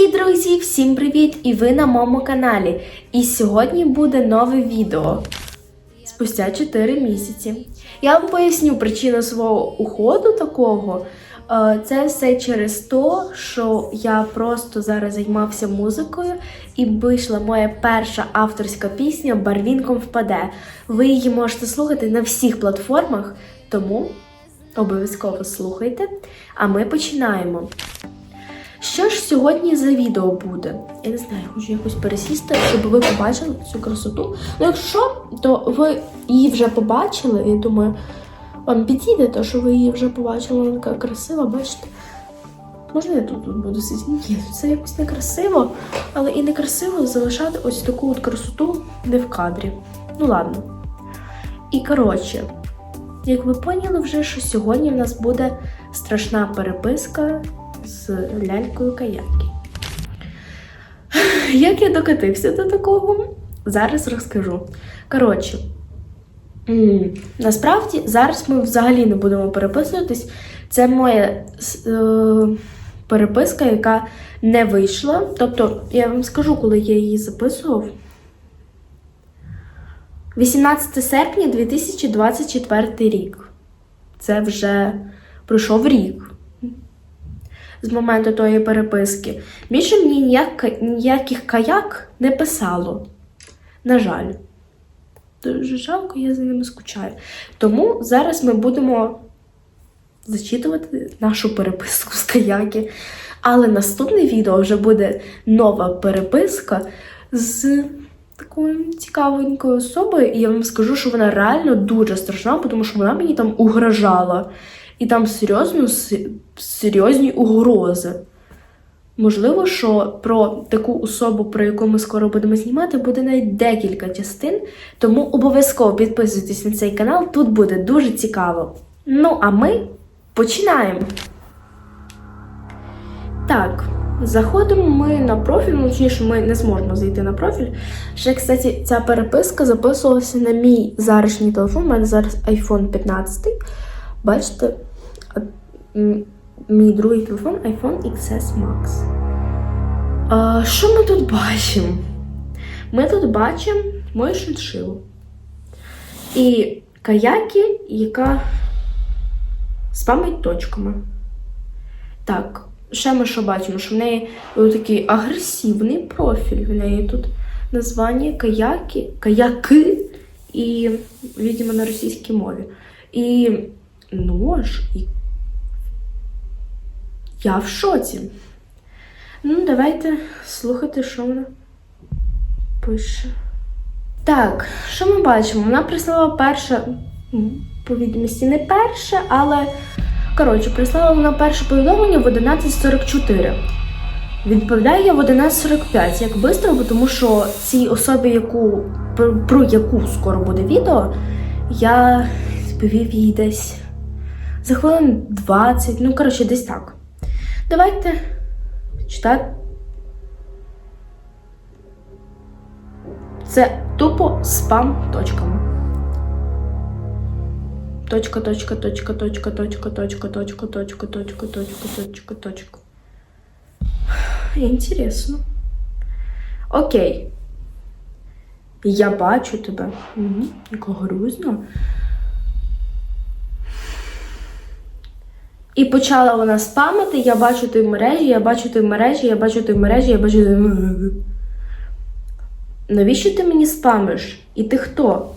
І друзі, всім привіт! І ви на моєму каналі. І сьогодні буде нове відео. Спустя 4 місяці. Я вам поясню причину свого уходу такого. Е, Це все через те, що я просто зараз займався музикою і вийшла моя перша авторська пісня Барвінком впаде. Ви її можете слухати на всіх платформах, тому обов'язково слухайте. А ми починаємо. Що ж сьогодні за відео буде? Я не знаю, хочу якось пересісти, щоб ви побачили цю красоту. Ну, якщо, то ви її вже побачили, я думаю, вам підійде те, що ви її вже побачили, вона така красива, бачите? Можна я тут, тут буду сидіти? Ні, це якось некрасиво, але і некрасиво залишати ось таку от красоту не в кадрі. Ну ладно. І коротше, як ви поняли вже, що сьогодні в нас буде страшна переписка з лялькою каяки. Як я докатився до такого, зараз розкажу. Коротше, насправді зараз ми взагалі не будемо переписуватись. Це моя е, переписка, яка не вийшла. Тобто, я вам скажу, коли я її записував. 18 серпня 2024 рік. Це вже пройшов рік з моменту тої переписки. Більше мені ніяк, ніяких каяк не писало. На жаль. Дуже жалко, я за ними скучаю. Тому зараз ми будемо зачитувати нашу переписку з каяки. Але наступне відео вже буде нова переписка з такою цікавенькою особою. І я вам скажу, що вона реально дуже страшна, тому що вона мені там угрожала. І там серйозно, серйозні угрози. Можливо, що про таку особу, про яку ми скоро будемо знімати, буде навіть декілька частин. Тому обов'язково підписуйтесь на цей канал, тут буде дуже цікаво. Ну, а ми починаємо. Так, заходимо ми на профіль, ну точніше, ми не зможемо зайти на профіль. Ще, кстати, ця переписка записувалася на мій зарашній телефон. У мене зараз iPhone 15. Бачите, мій другий телефон iPhone XS Max. А, що ми тут бачимо? Ми тут бачимо мою шиншилу. І каяки, яка спамить точками. Так, ще ми що бачимо, що в неї такий агресивний профіль. В неї тут названня каяки, каяки і, видимо, на російській мові. І нож. І... Я в шоці. Ну, давайте слухати, що вона пише. Так, що ми бачимо? Вона прислала перше, по відомості не перше, але коротше, прислала вона перше повідомлення в 11.44. Відповідаю я в 11.45, як бо тому що цій особі, яку, про яку скоро буде відео, я відповів їй десь за хвилин 20, ну, коротше, десь так. Давайте читати. Це тупо спам точками. Точка, точка, точка, точка, точка, точка, точка, точка, точка, точка, точка, точка. Інтересно. Окей. Я бачу тебе. Угу. Грузно. І почала вона спамити, я бачу ти мережі, я бачу ти мережі, я бачу ти мережі, я бачу ти. Навіщо ти мені спамиш? І ти хто?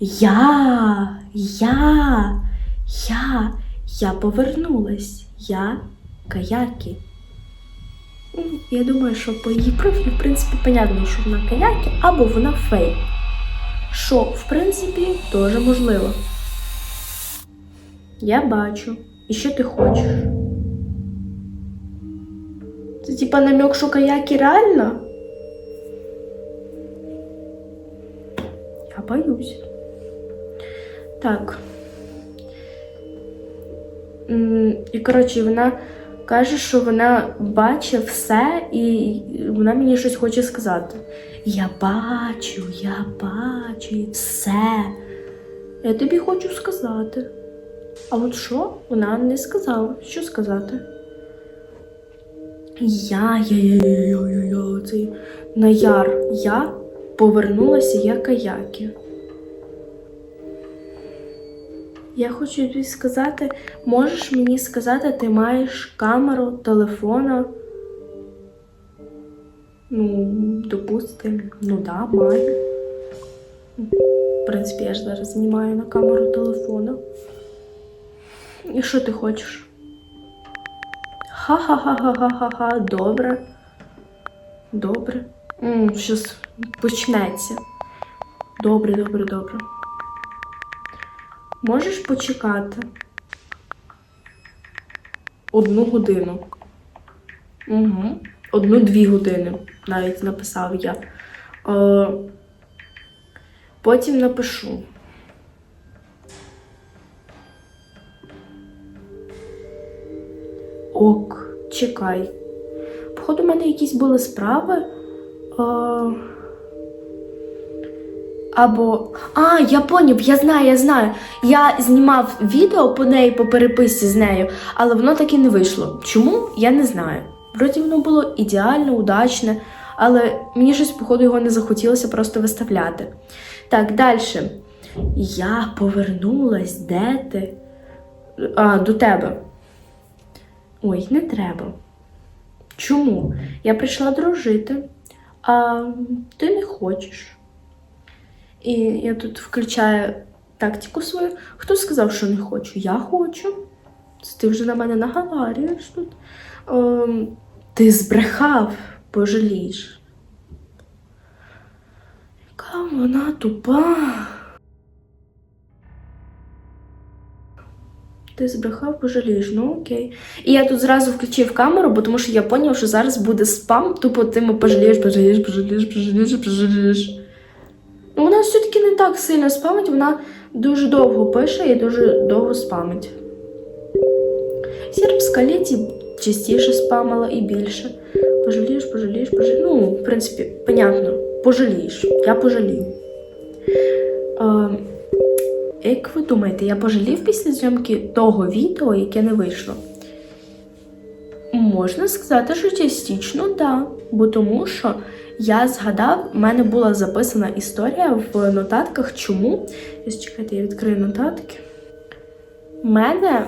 Я, я, я, я повернулась. Я каяки. Ну, Я думаю, що по її профілю, в принципі, понятно, що вона каяки або вона фейк. Що, в принципі, теж можливо. Я бачу. І що ти хочеш? Це типа намек, що каяки реально? Я боюсь. Так. І коротше, вона каже, що вона бачить все, і вона мені щось хоче сказати. Я бачу, я бачу все. Я тобі хочу сказати. А от що? Вона не сказала. Що сказати? Я, я, я, я, я, я, я, цей наяр. Я повернулася як Аякі. Я хочу тобі сказати, можеш мені сказати, ти маєш камеру, телефона? Ну, допустим, ну да, маю. В принципі, я ж зараз знімаю на камеру телефона. Що ти хочеш? Ха-ха-ха-ха-ха-ха-ха, добре. Добре. М, щось почнеться. Добре, добре, добре. Можеш почекати? Одну годину. Угу. Одну-дві години навіть написав я. Е, потім напишу. Чекай. Походу, у мене якісь були справи. Е, або. А, я поняв, я знаю, я знаю. Я знімав відео по неї по переписці з нею, але воно так і не вийшло. Чому? Я не знаю. Вроді воно було ідеально, удачне, але мені щось, походу, його не захотілося просто виставляти. Так, далі. Я повернулась, де ти? А, до тебе. Ой, не треба. Чому? Я прийшла дружити, а ти не хочеш. І я тут включаю тактику свою. Хто сказав, що не хочу? Я хочу. Ти вже на мене наговарюєш тут. Ем, ти збрехав, пожалієш. Яка вона тупа. Ти збрехав, пожалієш, ну окей. І я тут зразу включив камеру, бо тому що я зрозумів, що зараз буде спам, тупо ти пожалієш, пожалієш, пожалієш, пожалієш, пожалієш. Ну, вона все-таки не так сильно спамить, вона дуже довго пише і дуже довго спамить. Сербська леді частіше спамила і більше. Пожалієш, пожалієш, пожалієш. Ну, в принципі, понятно, пожалієш. Я пожалію. Е, як ви думаєте, я пожалів після зйомки того відео, яке не вийшло? Можна сказати, що частично да. Бо тому що я згадав, в мене була записана історія в нотатках. Чому? Чекайте, я відкрию нотатки. У мене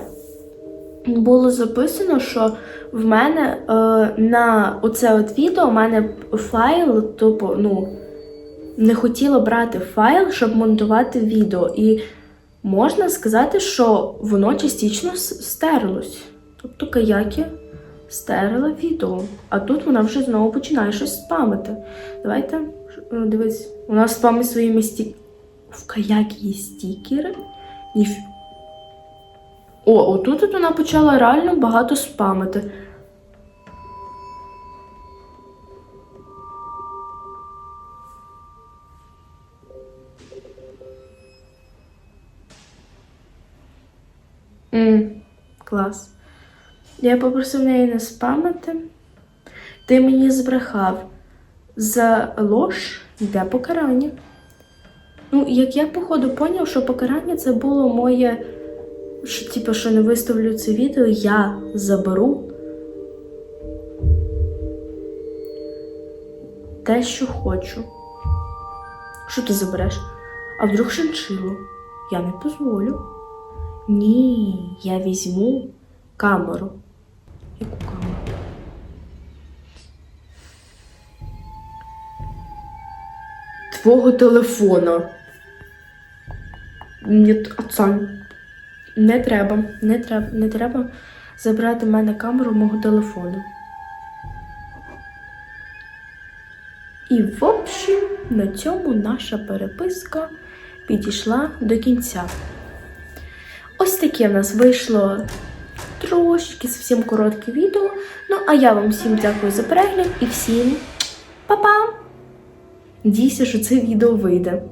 було записано, що в мене е, на оце от відео у мене файл, тупо, ну, не хотіло брати файл, щоб монтувати відео. І можна сказати, що воно частично стерлось. Тобто каяки стерла відео. А тут вона вже знову починає щось спамити. Давайте е, дивись, вона спамить своїми сті... В каякі є стікери. Ніф... О, отут от вона почала реально багато спамити. М, клас. Я попросив неї не спамити. Ти мені збрехав. За лож йде покарання. Ну, як я, походу, поняв, що покарання це було моє, що, типу, що не виставлю це відео, я заберу те, що хочу. Що ти забереш? А вдруг шиншилу? Я не дозволю. Ні, я візьму камеру. Яку камеру? Твого телефона. Ні, отцань. Не треба, не треба, не треба забрати в мене камеру мого телефону. І в общем, на цьому наша переписка підійшла до кінця. Ось таке в нас вийшло трошки зовсім коротке відео. Ну, а я вам всім дякую за перегляд і всім па-па! Дійся, що це відео вийде.